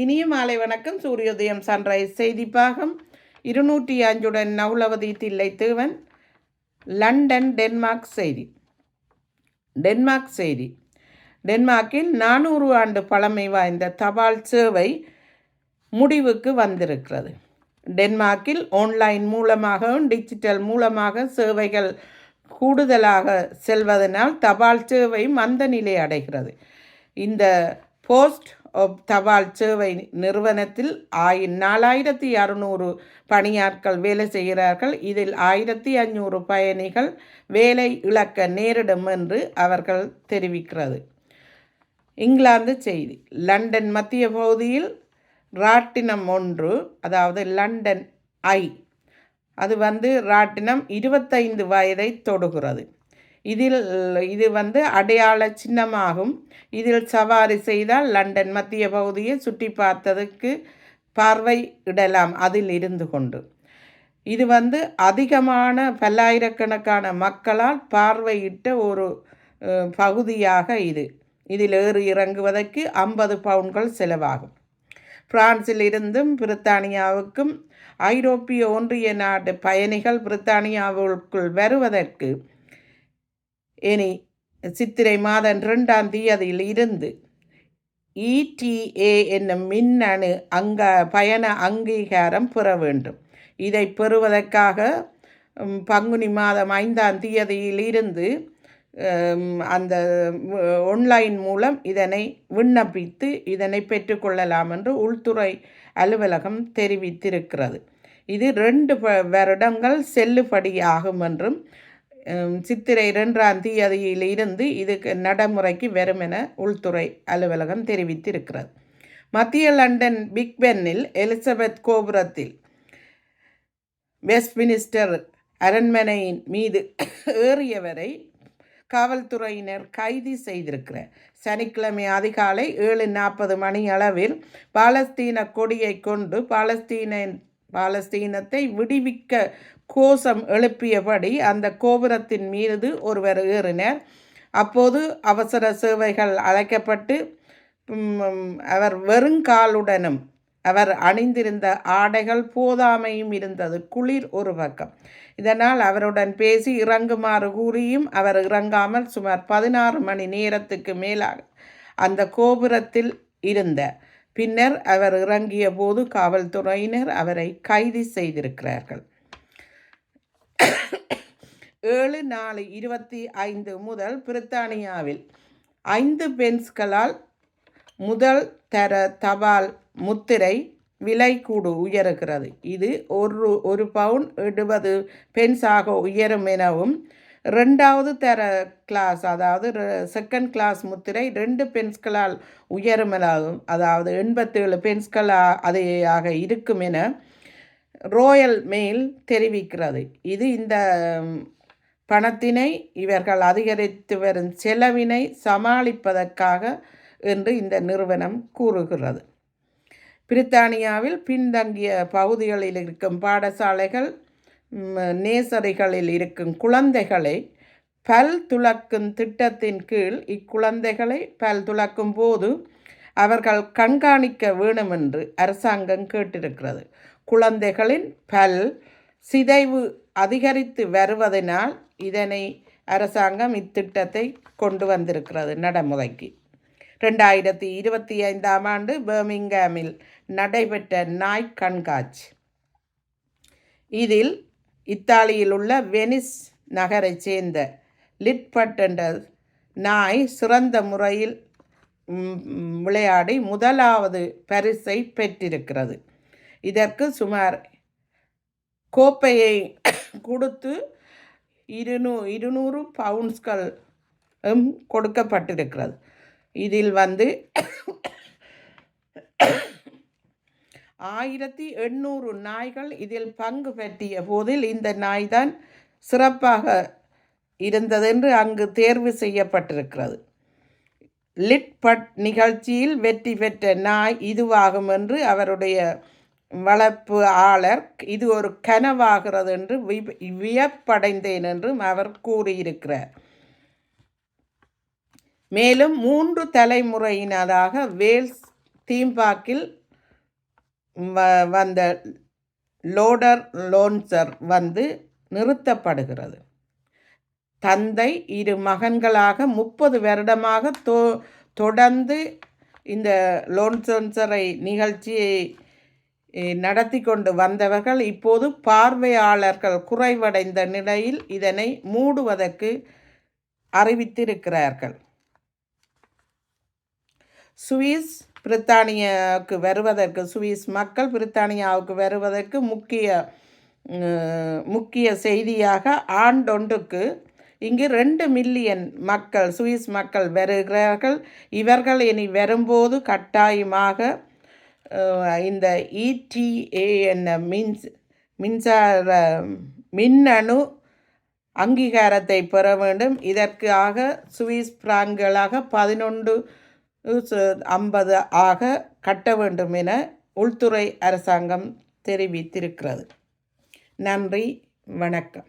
இனிய மாலை வணக்கம். சூரியோதயம் சன்ரைஸ் செய்தி பாகம் இருநூற்றி அஞ்சுடன் நவுலவதி தில்லை தேவன் லண்டன் டென்மார்க் செய்தி. டென்மார்க் செய்தி. டென்மார்க்கில் நானூறு ஆண்டு பழமை வாய்ந்த தபால் சேவை முடிவுக்கு வந்திருக்கிறது. டென்மார்க்கில் ஆன்லைன் மூலமாகவும் டிஜிட்டல் மூலமாக சேவைகள் கூடுதலாக செல்வதனால் தபால் சேவை மந்த நிலை அடைகிறது. இந்த போஸ்ட் தபால் சேவை நிறுவனத்தில் ஆயி நாலாயிரத்தி அறுநூறு பணியாட்கள் வேலை செய்கிறார்கள். இதில் ஆயிரத்தி அஞ்சூறு பயணிகள் வேலை இழக்க நேரிடும் என்று அவர்கள் தெரிவிக்கிறது. இங்கிலாந்து செய்தி. லண்டன் மத்திய பகுதியில் ராட்டினம் ஒன்று அதாவது லண்டன் ஐ அது வந்து ராட்டினம் இருபத்தைந்து வயதை தொடுகிறது. இதில் இது வந்து அடையாள சின்னமாகும். இதில் சவாரி செய்தால் லண்டன் மத்திய பகுதியை சுற்றி பார்த்ததுக்கு பார்வையிடலாம் அதில் இருந்து கொண்டு. இது வந்து அதிகமான பல்லாயிரக்கணக்கான மக்களால் பார்வையிட்ட ஒரு பகுதியாக இது. இதில் ஏறி இறங்குவதற்கு ஐம்பது பவுன்கள் செலவாகும். பிரான்சில் இருந்தும் பிரித்தானியாவுக்கும் ஐரோப்பிய ஒன்றிய நாட்டு பயணிகள் பிரித்தானியாவுக்குள் வருவதற்கு இனி சித்திரை மாதம் ரெண்டாம் தேதியில் இருந்து இடிஏ என்னும் மின்னணு அங்க பயண அங்கீகாரம் பெற வேண்டும். இதை பெறுவதற்காக பங்குனி மாதம் ஐந்தாம் தேதியில் இருந்து அந்த ஒன்லைன் மூலம் இதனை விண்ணப்பித்து இதனை பெற்றுக்கொள்ளலாம் என்று உள்துறை அலுவலகம் தெரிவித்திருக்கிறது. இது ரெண்டு ப- வருடங்கள் செல்லுபடியாகும் என்றும் சித்திரை இரண்டாம் தேதியில் இருந்து இதுக்கு நடைமுறைக்கு வரும் என உள்துறை அலுவலகம் தெரிவித்திருக்கிறது. மத்திய லண்டன் பிக் பென்னில் எலிசபெத் கோபுரத்தில் வெஸ்ட்மினிஸ்டர் அரண்மனையின் மீது ஏறியவரை காவல்துறையினர் கைது செய்திருக்கிறார். சனிக்கிழமை அதிகாலை ஏழு நாற்பது மணி அளவில் பாலஸ்தீன கொடியை கொண்டு பாலஸ்தீன பாலஸ்தீனத்தை விடுவிக்க கோஷம் எழுப்பியபடி அந்த கோபுரத்தின் மீது ஒருவர் ஏறினார். அப்போது அவசர சேவைகள் அழைக்கப்பட்டு அவர் வெறுங்காலுடனும் அவர் அணிந்திருந்த ஆடைகள் போதாமையும் இருந்தது. குளிர் ஒரு பக்கம். இதனால் அவருடன் பேசி இறங்குமாறு கூறியும் அவர் இறங்காமல் சுமார் பதினாறு மணி நேரத்துக்கு மேலாக அந்த கோபுரத்தில் இருந்தார் பின்னர் அவர் இறங்கிய போது காவல்துறையினர் அவரை கைது செய்திருக்கிறார்கள். ஏழு நாலு இருபத்தி ஐந்து முதல் பிரித்தானியாவில் ஐந்து பென்ஸ்களால் முதல் தர தபால் முத்திரை விலை கூடு உயருகிறது. இது ஒரு ஒரு பவுன் எழுபது பென்ஸாக உயரும் எனவும் ரெண்டாவது தர கிளாஸ் அதாவது செகண்ட் கிளாஸ் முத்திரை ரெண்டு பென்ஸ்களால் உயரும் எனவும் அதாவது எண்பத்தேழு பென்ஸ்களா அதையாக இருக்கும் என ரோயல் மெயில் தெரிவிக்கிறது. இது இந்த பணத்தினை இவர்கள் அதிகரித்து வரும் செலவினை சமாளிப்பதற்காக என்று இந்த நிறுவனம் கூறுகிறது. பிரித்தானியாவில் பின்தங்கிய பகுதிகளில் இருக்கும் பாடசாலைகள் ம், நேசரிகளில் இருக்கும் குழந்தைகளை பல் துளக்கும் திட்டத்தின் கீழ் இக்குழந்தைகளை பல் துளக்கும் போது அவர்கள் கண்காணிக்க வேண்டும் என்று அரசாங்கம் கேட்டிருக்கிறது. குழந்தைகளின் பல் சிதைவு அதிகரித்து வருவதனால் இதனை அரசாங்கம் இத்திட்டத்தை கொண்டு வந்திருக்கிறது நடைமுறைக்கு. ரெண்டாயிரத்தி இருபத்தி ஐந்தாம் ஆண்டு பர்மிங்காமில் நடைபெற்ற நாய் கண்காட்சி. இதில் இத்தாலியில் உள்ள வெனிஸ் நகரைச் சேர்ந்த லிட்பட் என்ற நாய் சிறந்த முறையில் விளையாடி முதலாவது பரிசை பெற்றிருக்கிறது. இதற்கு சுமார் கோப்பையை கொடுத்து இருநூ இருநூறு பவுண்ட்ஸ்கள் கொடுக்கப்பட்டிருக்கிறது. இதில் வந்து ஆயிரத்தி எண்ணூறு நாய்கள் இதில் பங்கு பெற்றிய போதில் இந்த நாய்தான் சிறப்பாக இருந்ததென்று அங்கு தேர்வு செய்யப்பட்டிருக்கிறது. லிட்பட் நிகழ்ச்சியில் வெற்றி பெற்ற நாய் இதுவாகும் என்று அவருடைய வளர்ப்பு ஆளர் இது ஒரு கனவாகிறது என்று வியப்படைந்தேன் என்றும் அவர் கூறியிருக்கிறார். மேலும் மூன்று தலைமுறையினராக வேல்ஸ் தீம்பாக்கில் வ- வந்த லோடர் லோன்சர் வந்து நிறுத்தப்படுகிறது. தந்தை இரு மகன்களாக முப்பது வருடமாக தொ தொடர்ந்து இந்த லோன்சன்சரை நிகழ்ச்சியை நடத்தி கொண்டு வந்தவர்கள் இப்போது பார்வையாளர்கள் குறைவடைந்த நிலையில் இதனை மூடுவதற்கு அறிவித்திருக்கிறார்கள். சுவிஸ் பிரித்தானியாவுக்கு வருவதற்கு சுவிஸ் மக்கள் பிரித்தானியாவுக்கு வருவதற்கு முக்கிய முக்கிய செய்தியாக ஆண்டொன்றுக்கு இங்கு ரெண்டு மில்லியன் மக்கள் சுவிஸ் மக்கள் வருகிறார்கள். இவர்கள் இனி வரும்போது கட்டாயமாக இந்த இடிஏ என்ன மின்ஸ் மின்சார மின்னணு அங்கீகாரத்தை பெற வேண்டும். இதற்காக சுவிஸ் பிராங்களாக பதினொன்று ஐம்பது ஆக கட்ட வேண்டும் என உள்துறை அரசாங்கம் தெரிவித்திருக்கிறது. நன்றி வணக்கம்.